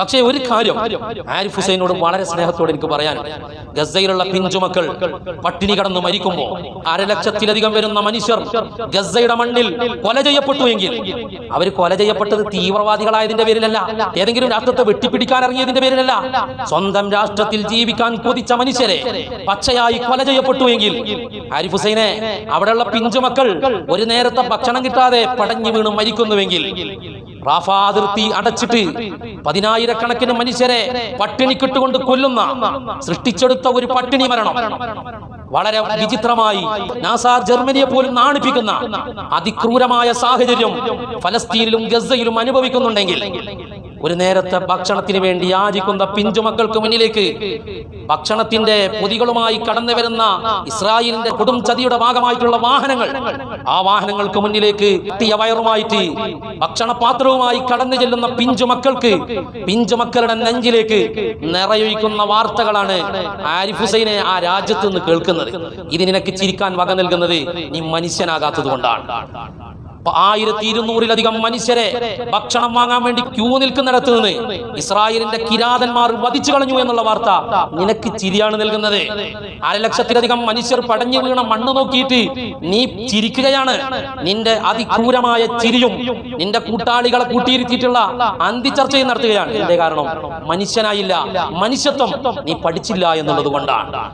പക്ഷേ ഒരു കാര്യം ആരിഫ് ഹുസൈനോട് വളരെ സ്നേഹത്തോടെ എനിക്ക് പറയാൻ ഗസയിലുള്ള പിഞ്ചുമക്കൾ പട്ടിണി കടന്ന് മരിക്കുമ്പോൾ അരലക്ഷത്തിലധികം വരുന്ന മനുഷ്യർ ഗസയുടെ മണ്ണിൽ കൊല ചെയ്യപ്പെട്ടു എങ്കിൽ അവർ കൊല ചെയ്യപ്പെട്ടത് തീവ്രവാദികളായതിന്റെ പേരിലല്ല. ഏതെങ്കിലും രാഷ്ട്രത്തെ വെട്ടിപ്പിടിക്കാൻ ഇറങ്ങിയതിന്റെ പേരിലല്ല. സ്വന്തം രാഷ്ട്രത്തിൽ ജീവിക്കാൻ കൊതിച്ച മനുഷ്യരെ പച്ചയായി കൊല ചെയ്യപ്പെട്ടു എങ്കിൽ ആരിഫ് ഹുസൈനെ അവിടെയുള്ള പിഞ്ചുമക്കൾ ഒരു നേരത്തെ ഭക്ഷണം കിട്ടാതെ പടഞ്ഞു വീണ് മരിക്കുന്നുവെങ്കിൽ റാഫ അതിർത്തി അടച്ചിട്ട് പതിനായിരക്കണക്കിന് മനുഷ്യരെ പട്ടിണി പട്ടിണിക്കിട്ടുകൊണ്ട് കൊല്ലുന്ന സൃഷ്ടിച്ചെടുത്ത ഒരു പട്ടിണി മരണം. വളരെ വിചിത്രമായി നാസാർ ജർമ്മനിയെ പോലും നാണിപ്പിക്കുന്ന അതിക്രൂരമായ സാഹചര്യം ഫലസ്തീനിലും ഗസയിലും അനുഭവിക്കുന്നുണ്ടെങ്കിൽ ഒരു നേരത്തെ ഭക്ഷണത്തിന് വേണ്ടി യാചിക്കുന്ന പിഞ്ചുമക്കൾക്ക് മുന്നിലേക്ക് ഭക്ഷണത്തിന്റെ പൊതികളുമായി കടന്നു വരുന്ന ഇസ്രായേലിന്റെ കൊടും ചതിയുടെ ഭാഗമായിട്ടുള്ള വാഹനങ്ങൾ ആ വാഹനങ്ങൾക്ക് മുന്നിലേക്ക് എത്തിയ വയറുമായിട്ട് ഭക്ഷണപാത്രവുമായി കടന്നു ചെല്ലുന്ന പിഞ്ചുമക്കൾക്ക് പിഞ്ചുമക്കളുടെ നെഞ്ചിലേക്ക് നിറയൊഴിക്കുന്ന വാർത്തകളാണ് ആരിഫ് ഹുസൈനെ ആ രാജ്യത്ത് നിന്ന് കേൾക്കുന്നത്. ഇത് നിനക്ക് ചിരിക്കാൻ വക നൽകുന്നത് നീ മനുഷ്യനാകാത്തത് കൊണ്ടാണ്. ആയിരത്തി ഇരുന്നൂറിലധികം മനുഷ്യരെ ഭക്ഷണം വാങ്ങാൻ വേണ്ടി ക്യൂ നിൽക്കുന്നിടത്ത് നിന്ന് ഇസ്രായേലിന്റെ കിരാതന്മാർ വധിച്ചു കളഞ്ഞു എന്നുള്ള വാർത്ത നിനക്ക് ചിരിയാണ് നൽകുന്നത്. അരലക്ഷത്തിലധികം മനുഷ്യർ പടഞ്ഞു വീണ മണ്ണ് നോക്കിയിട്ട് നീ ചിരിക്കുകയാണ്. നിന്റെ അതിക്രൂരമായ ചിരിയും നിന്റെ കൂട്ടാളികളെ കൂട്ടിയിരുത്തിയിട്ടുള്ള അന്തിചർച്ചയും നടത്തുകയാണ്. എന്റെ കാരണം? മനുഷ്യനായില്ല. മനുഷ്യത്വം നീ പഠിച്ചില്ല എന്നുള്ളത് കൊണ്ടാണ്.